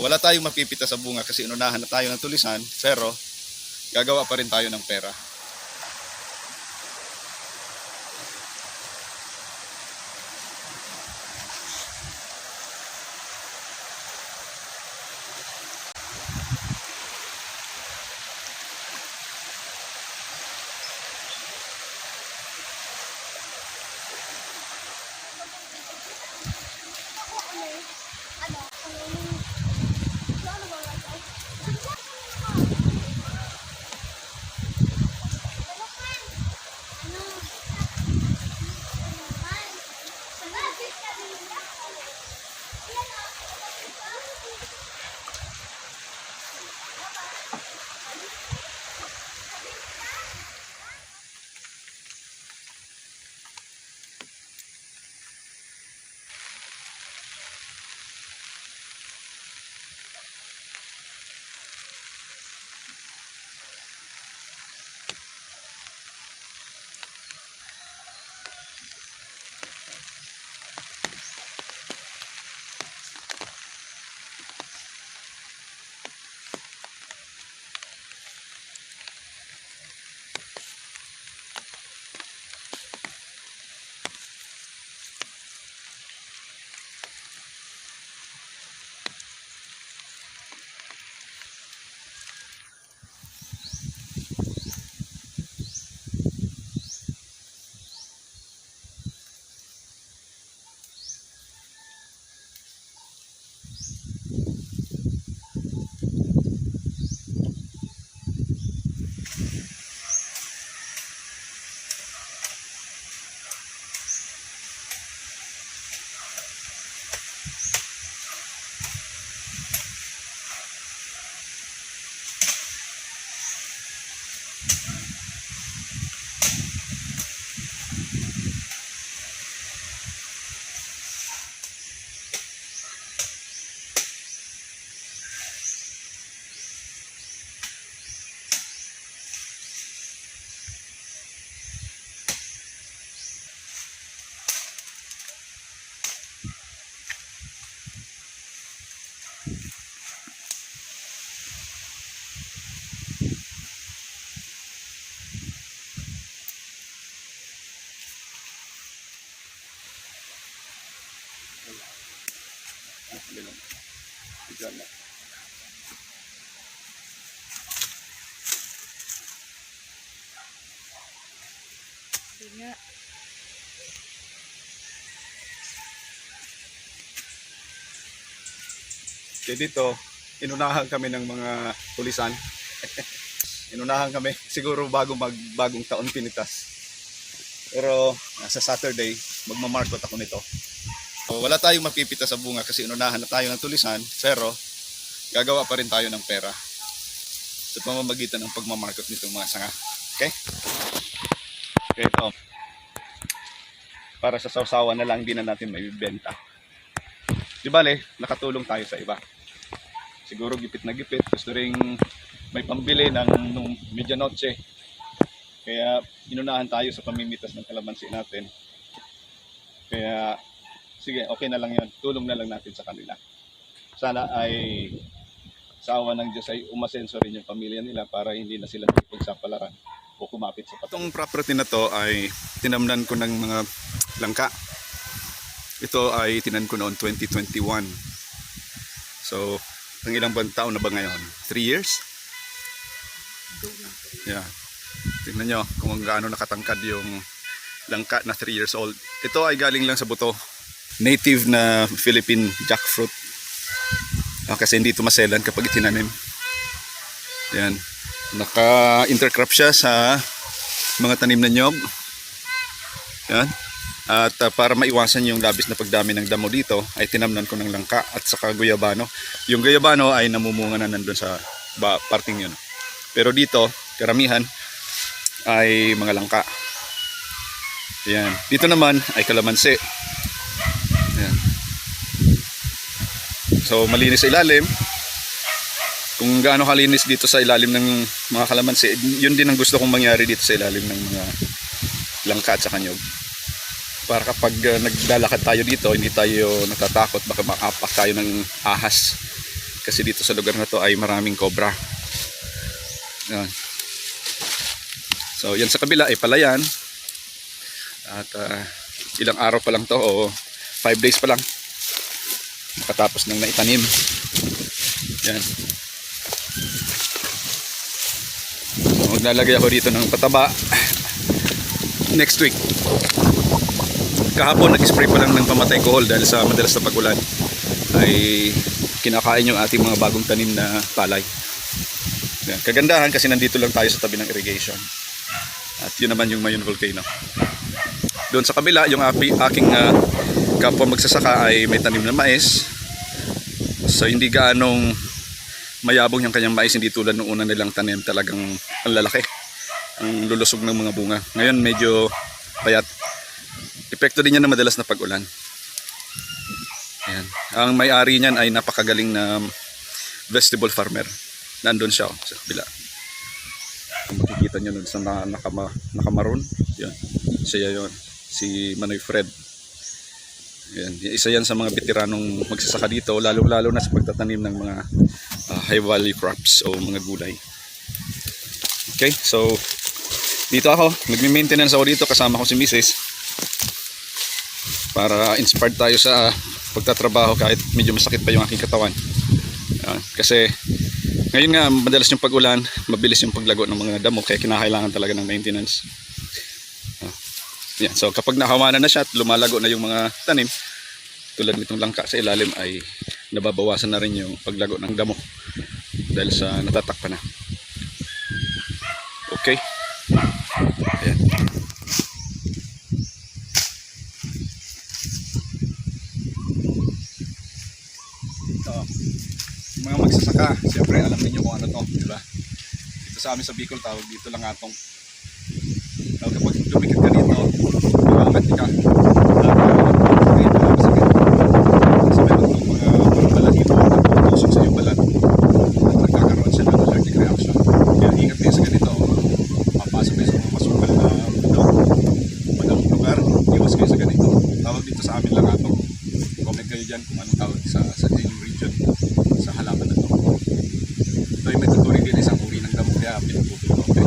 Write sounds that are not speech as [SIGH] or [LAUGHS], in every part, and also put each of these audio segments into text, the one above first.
Wala tayong mapipita sa bunga kasi inunahan na tayo ng tulisan, pero gagawa pa rin tayo ng pera. Hindi nga. Kaya dito, inunahan kami ng mga tulisan. [LAUGHS] inunahan kami siguro bago mag bagong taon pinitas. Pero sa Saturday, magmamarkot ako nito. So, wala tayong mapipita sa bunga kasi inunahan na tayo ng tulisan, pero gagawa pa rin tayo ng pera sa pamamagitan ng pagmamarkot nitong mga sanga. Okay? Okay, ito. Para sa sausawan na lang, hindi na natin may benta. Di bale, nakatulong tayo sa iba. Siguro gipit na gipit, gusto ring may pambili ng nung medianoche. Kaya inunahan tayo sa pamimitas ng kalamansi natin. Kaya sige, okay na lang 'yon. Tulong na lang natin sa kanila. Sana ay sa awa ng Diyos ay umasenso rin yung pamilya nila para hindi na sila makipagsapalaran o kumapit sa patong. Itong property na to ay tinamnan ko ng mga langka. Ito ay tinan ko noon 2021. So, ang ilang buwan taon na ba ngayon? 3 years? Yeah. Tingnan nyo kung gaano nakatangkad yung langka na 3 years old. Ito ay galing lang sa buto. Native na Philippine jackfruit. Ah, kasi hindi ito maselan kapag itinanim. Yan. Naka-intercrop siya sa mga tanim na nyog. Yan. At ah, para maiwasan yung labis na pagdami ng damo dito, ay tinamnan ko ng langka at saka guyabano. Yung guyabano ay namumunga na nandun sa ba, parting yun. Pero dito, karamihan ay mga langka. Yan. Dito naman ay kalamansi. Yan. So malinis sa ilalim. Kung gaano kalinis dito sa ilalim ng mga kalamansi, yun din ang gusto kong mangyari dito sa ilalim ng mga langka at saka nyog para kapag uh, naglalakad tayo dito, hindi tayo natatakot baka makapak tayo ng ahas. Kasi dito sa lugar na to ay maraming cobra. Yan. So, yan sa kabila ay palayan. At ah, ilang araw pa lang to o 5 days pa lang. Makatapos ng naitanim. Yan. So, maglalagay ako dito ng pataba next week. Kahapon nag-spray pa lang ng pamatay kohol dahil sa madalas na pagulan ay kinakain yung ating mga bagong tanim na palay. Yan. Kagandahan kasi nandito lang tayo sa tabi ng irrigation. At yun naman yung Mayon Volcano. Doon sa kabila, yung api, aking ah, kapwa magsasaka ay may tanim na mais. So hindi gaanong mayabong yung kanyang mais, hindi tulad nung una nilang tanim talagang ang lalaki. Ang lulusog ng mga bunga. Ngayon medyo payat. Epekto din yan ng madalas na pag-ulan. Ayan. Ang may-ari niyan ay napakagaling na vegetable farmer. Nandun siya oh, sa kabila. Kung makikita nyo nun sa na, nakama, nakamaroon. Yan. Siya yon Si Manoy Fred. Yan. Isa yan sa mga veteranong magsasaka dito. Lalo-lalo na sa pagtatanim ng mga ah, high value crops o mga gulay. Okay, so dito ako. Nagme-maintenance ako dito kasama ko si Mrs. Para inspired tayo sa pagtatrabaho kahit medyo masakit pa yung aking katawan. Yan. Kasi ngayon nga, madalas yung pag-ulan, mabilis yung paglago ng mga damo, kaya kinakailangan talaga ng maintenance. Yan. So kapag nahawanan na siya at lumalago na yung mga tanim, tulad nitong langka sa ilalim ay nababawasan na rin yung paglago ng damo dahil sa natatakpan na. Okay? Ayan. Ito, mga magsasaka, siyempre alam niyo kung ano to, di ba? Dito sa amin sa Bicol, tawag dito lang atong. Kapag lumikit ka dito, makangat ka. Masakit. Kasi meron itong mga mga balahibo na tutusok sa iyong balat. At nagkakaroon siya ng allergic reaction. Kaya ingat kayo sa ganito. Papasok kayo sa mga masukal na ano, madalang lugar. Iwas kayo sa ganito. Tawag dito sa amin lang atong. Comment kayo dyan kung anong tawag sa sa inyong region sa halaman na to. Ito ay may tuturing din isang uri ng gamot kaya pinupupil ko. Okay?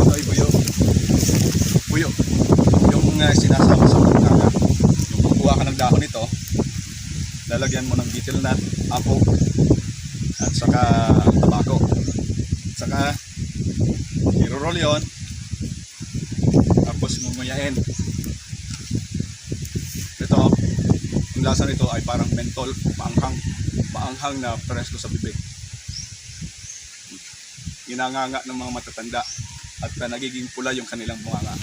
Ito ay buyo. Buyo. Uh, sinasama sa pagkaka. Yung kukuha ka ng dahon nito, lalagyan mo ng betel nut, apog, at saka tabako. At saka, i-roll yun. Tapos mumuyain. Ito, yung lasa nito ay parang mentol, maanghang. Maanghang na presko sa bibig. Ginanganga ng mga matatanda at uh, nagiging pula yung kanilang bunganga.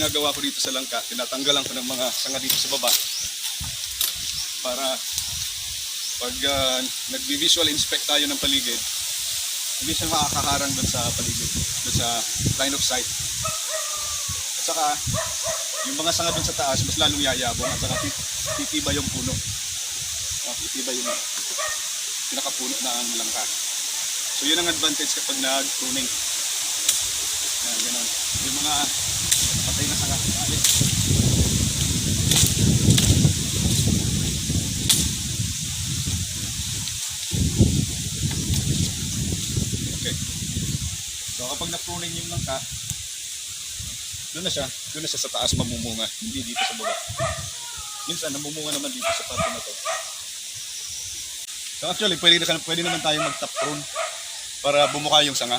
Ginagawa ko dito sa langka, tinatanggalan ko ng mga sanga dito sa baba para pag uh, nag-visual inspect tayo ng paligid, hindi siya makakaharang doon sa paligid, doon sa line of sight. At saka, yung mga sanga doon sa taas, mas lalong yayabong at saka tit- titiba yung puno. Uh, titiba yung pinakapuno ng langka. So yun ang advantage kapag nag-pruning. Yan, ganun. Yung mga patay na alis. Okay. So kapag na-pruning yung langka, doon na siya, doon na siya sa taas mamumunga, hindi dito sa baba. minsan namumunga naman dito sa parte na to. So actually, pwede, na, pwede naman tayo mag-top prune para bumuka yung sanga.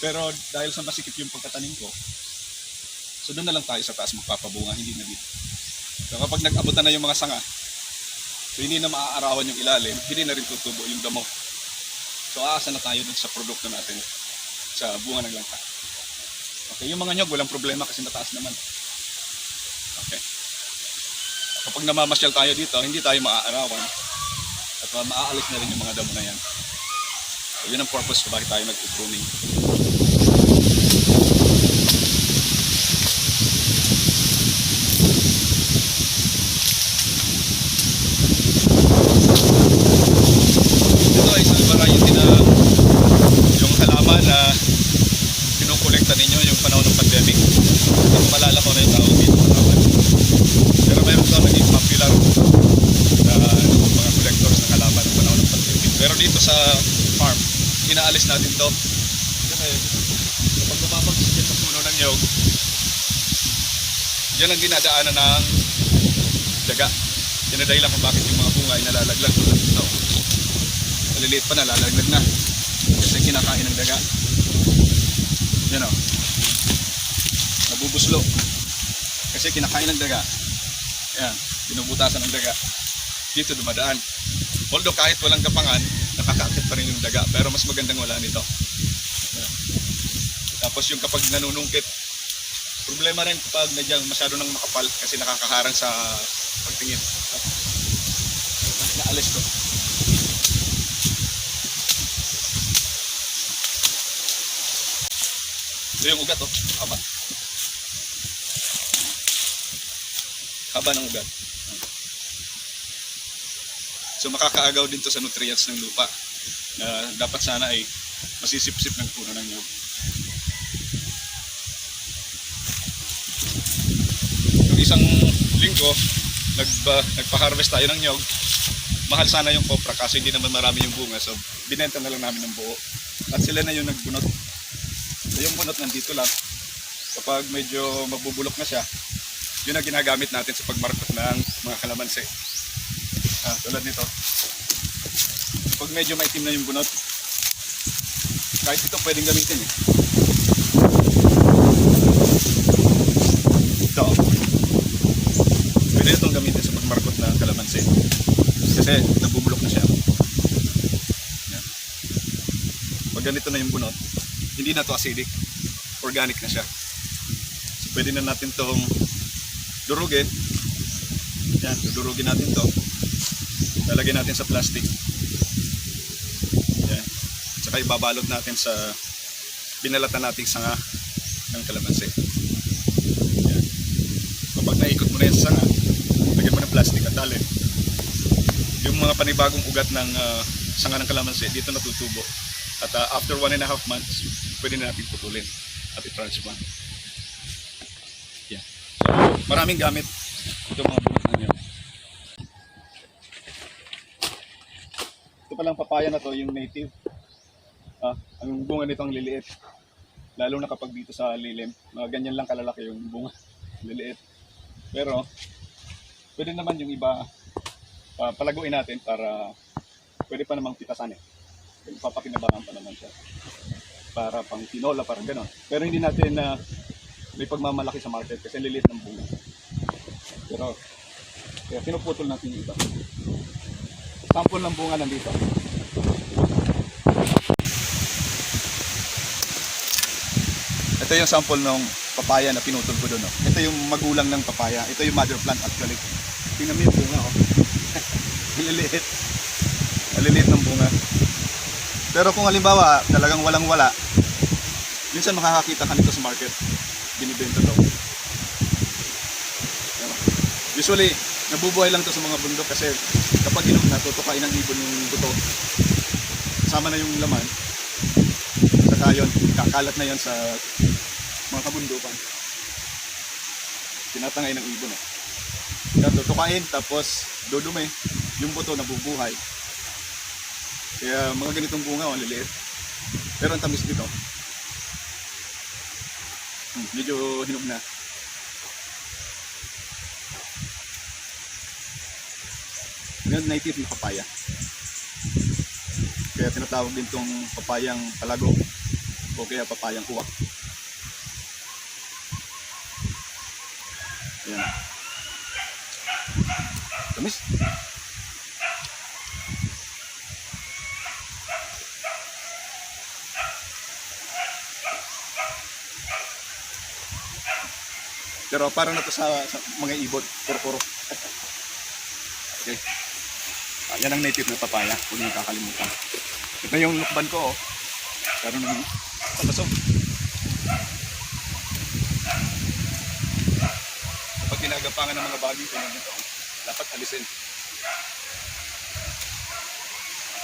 Pero dahil sa masikip yung pagkatanim ko, so doon na lang tayo sa taas magpapabunga, hindi na dito. So kapag nag-abutan na yung mga sanga, so hindi na maaarawan yung ilalim, hindi na rin tutubo yung damo. So aasa na tayo dun sa produkto natin sa bunga ng langka. Okay, yung mga nyog, walang problema kasi mataas naman. Okay. Kapag namamasyal tayo dito, hindi tayo maaarawan at maaalis na rin yung mga damo na yan. So, yun ang purpose kung bakit tayo nag-pruning. Ito ay isang variety na yung halaman na kinukolekta ninyo yung panahon ng pandemic. Hindi ko malala ko na yung tawag dito halaman. Pero meron to naging popular na mga collectors ng halaman ng panahon ng pandemic. Pero dito sa farm, inaalis natin to. Kasi kapag bumabagsak yan sa puno ng nyog, yan ang dinadaanan ng daga. Yan ang dahilan kung bakit yung mga bunga ay nalalaglag tulad dito. Maliliit pa nalalaglag na. Kasi kinakain ng daga. Yan o. Nabubuslo. Kasi kinakain ng daga. Yan. Binubutasan ng daga. Dito dumadaan. Although kahit walang gapangan, nakakakit pa rin yung daga. Pero mas magandang wala nito. Yan. Tapos yung kapag nanunungkit, problema rin kapag nadyang masyado nang makapal kasi nakakaharang sa pagtingin. Naalis ko. Ito yung ugat oh. Haba. Haba ng ugat. So makakaagaw din to sa nutrients ng lupa na dapat sana ay masisipsip ng puno ng nyug. Isang linggo, nagba, nagpa-harvest tayo ng nyog. Mahal sana yung kopra kasi hindi naman marami yung bunga. So binenta na lang namin ng buo. At sila na yung nagbunot. So yung bunot nandito lang. Kapag medyo mabubulok na siya, yun ang ginagamit natin sa pagmarkot ng mga kalamansi. Ah, tulad nito. Pag medyo maitim na yung bunot, kahit ito pwedeng gamitin eh. Ito. Pwede itong gamitin sa pagmarkot kalamansi. Kasi nabubulok na siya. Yan. Pag ganito na yung bunot, hindi na to acidic. Organic na siya. So pwede na natin tong durugin. Yan, dudurugin natin to. Lalagyan natin sa plastic. Yan. Tsaka ibabalot natin sa binalatan nating sanga ng kalamansi. Yan. Kapag naikot mo na sa sanga, lagyan mo ng plastic at dali. Yung mga panibagong ugat ng ah, sanga ng kalamansi, dito natutubo. At ah, after one and a half months, pwede na natin putulin at i-transplant. Yan. So, maraming gamit itong mga bunot na yun. Ito palang papaya na to, yung native. Ah, ang bunga nito ang liliit. Lalo na kapag dito sa lilim, mga ganyan lang kalalaki yung bunga. [LAUGHS] Liliit. Pero, pwede naman yung iba ah, palaguin natin para pwede pa namang pitasan eh. Papakinabangan pa naman siya. Para pang tinola, parang gano'n. Pero hindi natin na may pagmamalaki sa market kasi liliit ng bunga. Pero, kaya pinuputol natin yung iba. Sample ng bunga nandito. Ito yung sample ng papaya na pinutol ko doon. Oh. Ito yung magulang ng papaya. Ito yung mother plant actually. Tingnan mo yung bunga. Oh. Maliliit. Maliliit ng bunga. Pero kung halimbawa talagang walang wala, minsan makakakita ka nito sa market. Binibenta. Ayan. Usually, nabubuhay lang to sa mga bundok kasi kapag inom na, tutukain ng ibon yung buto. Kasama na yung laman. Saka yun, kakalat na yan sa mga kabundukan. Tinatangay ng ibon. Eh. Kaya tutukain, tapos dudumi. Yung buto nabubuhay. Kaya mga ganitong bunga, ang liliit. Pero ang tamis nito. Hmm, medyo hinog na. Yan native na papaya. Kaya tinatawag din tong papayang palago o kaya papayang uwak. Yan. Tamis. Pero para na to sa, sa mga ibon, puro-puro. okay. Ah, yan ang native na papaya, huwag niyong kakalimutan. Ito yung lukban ko, oh. Pero naman, palasog. Kapag ginagapangan ng mga bagay ko dapat alisin.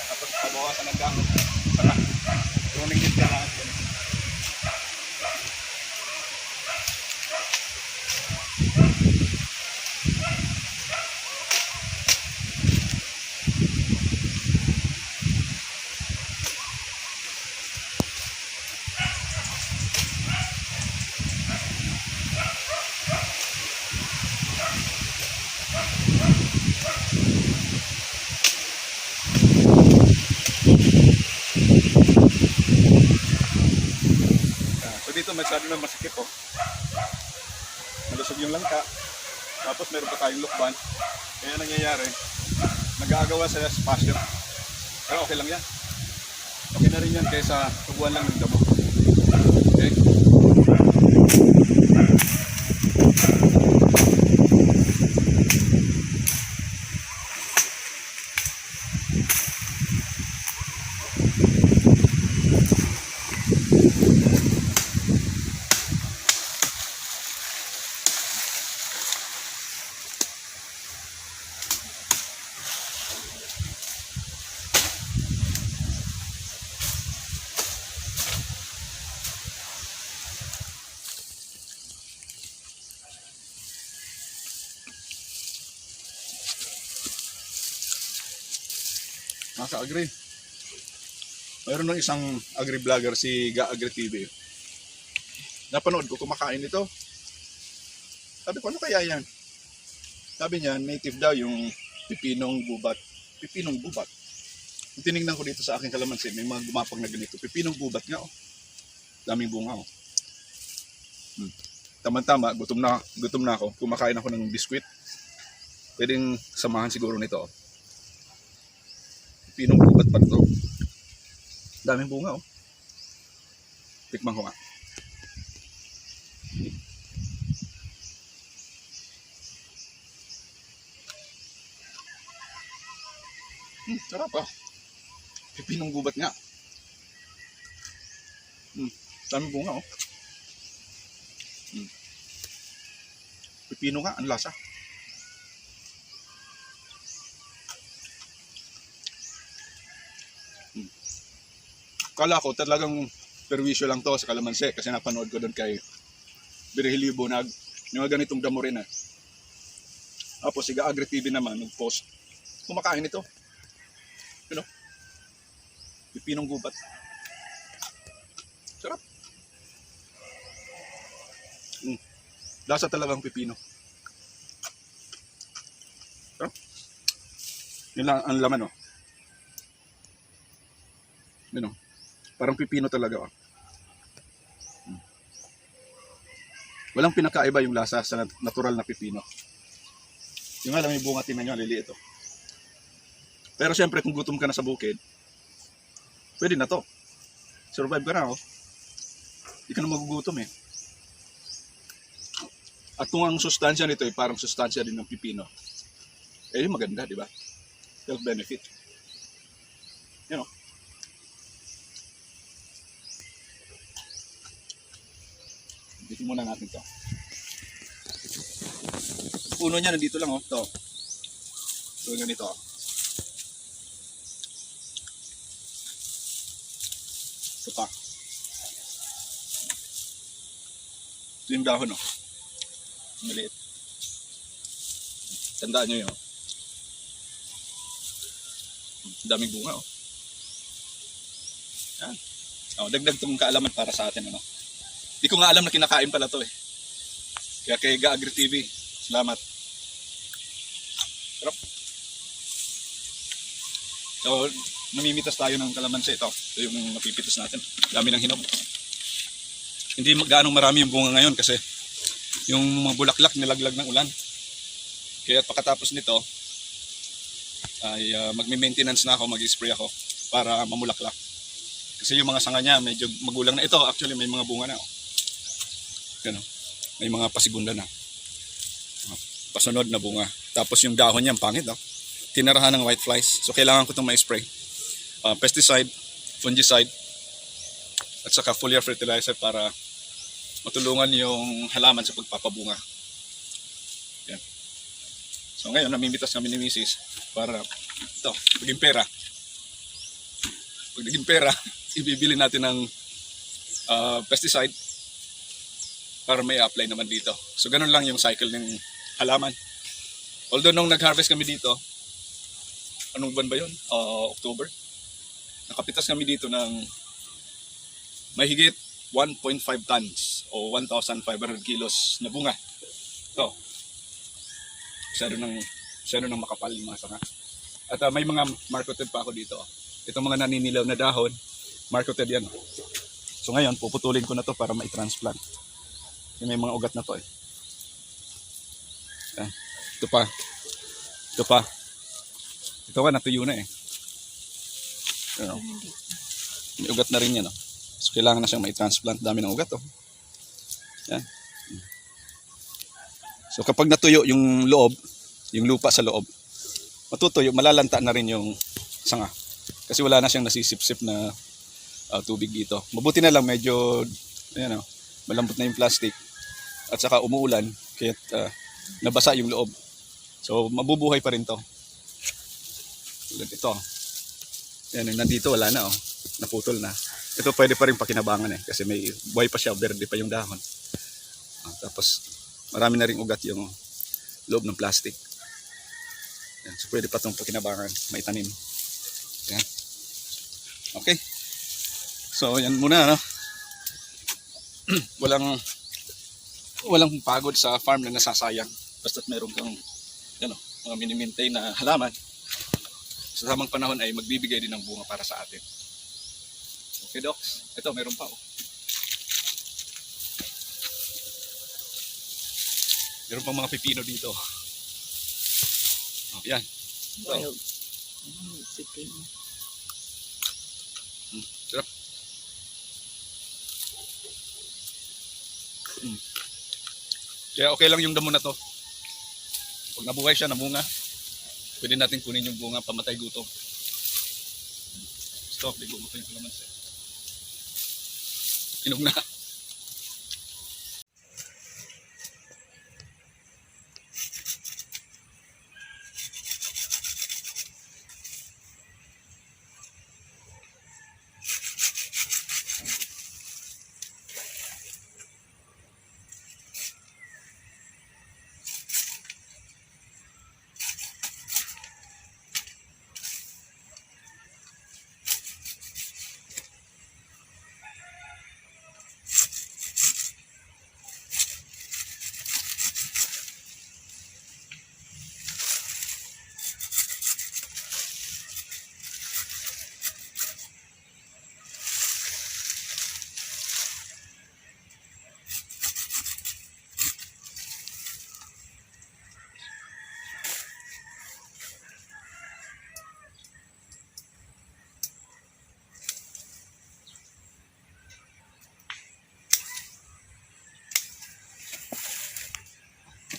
Tapos pabawasan ng gamit. Saka, pruning din ka lahat. Dito masyado na masikip oh. Malusog yung langka. Tapos meron pa tayong lukban. Kaya nangyayari, nag-aagawa sila sa pasture. Pero okay lang yan. Okay na rin yan kaysa tubuan lang ng damo. Nasa Agri. Mayroon ng isang agri-vlogger si Ga Agri TV. Napanood ko kumakain ito. Sabi ko, ano kaya yan? Sabi niya, native daw yung pipinong gubat. Pipinong gubat. Tinignan ko dito sa aking kalamansi, may mga gumapang na ganito. Pipinong gubat nga, oh. Daming bunga, oh. Hmm. Tama-tama, gutom na, gutom na ako. Kumakain ako ng biskwit. Pwedeng samahan siguro nito, oh. Pinong gubat pa to. Daming bunga oh. Tikman ko nga. Hmm, sarap ah. Pipinong gubat nga. Hmm, daming bunga oh. Hmm. Pipino nga, ang lasa. Kala ko talagang perwisyo lang to sa Kalamansi kasi napanood ko doon kay Birhilibo nag yung mga ganitong damo rin eh. Tapos si Agri TV naman nag-post kumakain ito. You know? Pipinong gubat. Sarap. Mm. Lasa talagang pipino. Sarap. Yun lang ang laman oh. Yun oh. Parang pipino talaga. Oh. Hmm. Walang pinakaiba yung lasa sa nat- natural na pipino. Yung alam, yung bunga tinan nyo, liliit oh. Pero syempre, kung gutom ka na sa bukid, pwede na to. Survive ka na, oh. Hindi ka na magugutom eh. At kung ang sustansya nito ay parang sustansya din ng pipino, eh maganda, di ba? Health benefit. Yan oh. Muna natin to. Puno niya nandito lang oh. To. So ganito. Ito pa. Ito yung dahon oh. Maliit. Tandaan nyo yun. oh. Daming bunga oh. Yan. Oh, dagdag tong kaalaman para sa atin ano. Di ko nga alam na kinakain pala to eh. Kaya kay Ga Agri TV, salamat. Sarap. So, namimitas tayo ng kalamansi ito. Ito yung napipitas natin. Dami ng hinog. Hindi gaano marami yung bunga ngayon kasi yung mga bulaklak nilaglag ng ulan. Kaya pagkatapos nito, ay uh, magme-maintenance na ako, mag-spray ako para mamulaklak. Kasi yung mga sanga niya medyo magulang na. Ito actually may mga bunga na. Oh. Yan, oh. May mga pasigunda na. Oh, Pasunod na bunga. Tapos yung dahon niya, ang pangit. Oh. Tinarahan ng white flies. So kailangan ko itong ma-spray. Uh, pesticide, fungicide, at saka foliar fertilizer para matulungan yung halaman sa pagpapabunga. Yan. So ngayon, namimitas kami ni Mrs. para ito, maging pera. Pag naging pera, [LAUGHS] ibibili natin ng ah, pesticide para may apply naman dito. So ganun lang yung cycle ng halaman. Although nung nag-harvest kami dito, anong buwan ba yun? Ah, October. Nakapitas kami dito ng mahigit 1.5 tons o 1,500 kilos na bunga. Ito. Masyado ng, masyado ng makapal yung mga sanga. At ah, may mga marketed pa ako dito. Itong mga naninilaw na dahon, marketed yan. So ngayon, puputulin ko na to para ma-transplant. Yung may mga ugat na to eh. Yan. Ito pa. Ito pa. Ito ka, natuyo na eh. Ano, may ugat na rin yan. Oh. So kailangan na siyang ma-transplant. Dami ng ugat oh. Yan. So kapag natuyo yung loob, yung lupa sa loob, matutuyo, malalanta na rin yung sanga. Kasi wala na siyang nasisip-sip na ah, tubig dito. Mabuti na lang medyo ayan oh, malambot na yung plastic at saka umuulan kaya nabasa yung loob. So mabubuhay pa rin to. Tulad ito. Yan, yung nandito wala na oh. Naputol na. Ito pwede pa rin pakinabangan eh kasi may buhay pa siya, verde pa yung dahon. Ah, tapos marami na rin ugat yung loob ng plastic. Yan, so pwede pa itong pakinabangan, maitanim. Yan. Okay. So yan muna no. [CLEARS THROAT] walang walang pagod sa farm na nasasayang. Basta't meron kang ano, mga minimaintain na halaman. Sa tamang panahon ay magbibigay din ng bunga para sa atin. Okay, Docs. Ito, meron pa. Oh. Meron pang mga pipino dito. Oh, yan. Ito. Bayog. Ano, pipino. Mm, sarap. Mm. Kaya okay lang yung damo na to. Pag nabuhay siya, namunga, pwede natin kunin yung bunga pamatay gutom. Stop, mo pa yung kalamansi. Inog na.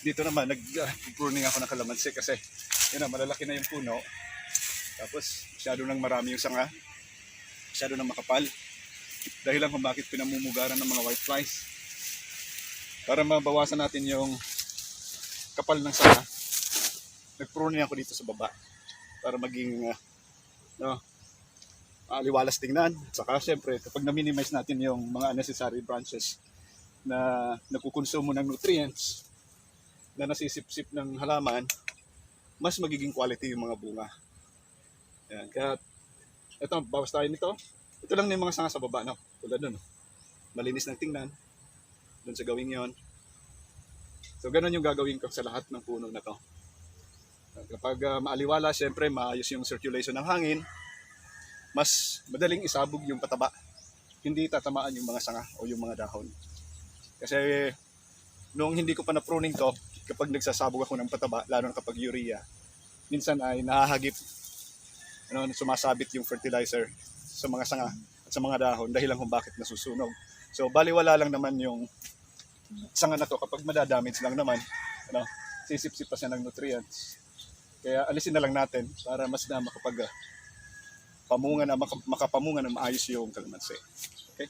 Dito naman nag-pruning ako ng kalamansi kasi yun na, malalaki na yung puno. Tapos masyado nang marami yung sanga. Masyado nang makapal. Dahil lang kung bakit pinamumugaran ng mga white flies. Para mabawasan natin yung kapal ng sanga nag-pruning ako dito sa baba. Para maging uh, no, aliwalas tingnan. At saka syempre kapag na-minimize natin yung mga unnecessary branches na nakukonsumo ng nutrients na nasisip-sip ng halaman, mas magiging quality yung mga bunga. Yan. Kaya, ito, bawas tayo nito. Ito lang na yung mga sanga sa baba, no? Tulad nun? Malinis ng tingnan. Doon sa gawing yon. So, ganun yung gagawin ko sa lahat ng puno na to. Kapag ah, maaliwala, syempre maayos yung circulation ng hangin, mas madaling isabog yung pataba. Hindi tatamaan yung mga sanga o yung mga dahon. Kasi nung hindi ko pa na-pruning to, kapag nagsasabog ako ng pataba, lalo na kapag urea, minsan ay nahahagip, ano, sumasabit yung fertilizer sa mga sanga at sa mga dahon dahil lang kung bakit nasusunog. So baliwala lang naman yung sanga na to kapag madadamage lang naman, ano, sisip-sip pa siya ng nutrients. Kaya alisin na lang natin para mas na makapag pamunga na maka- makapamunga na maayos yung kalamansi. Okay?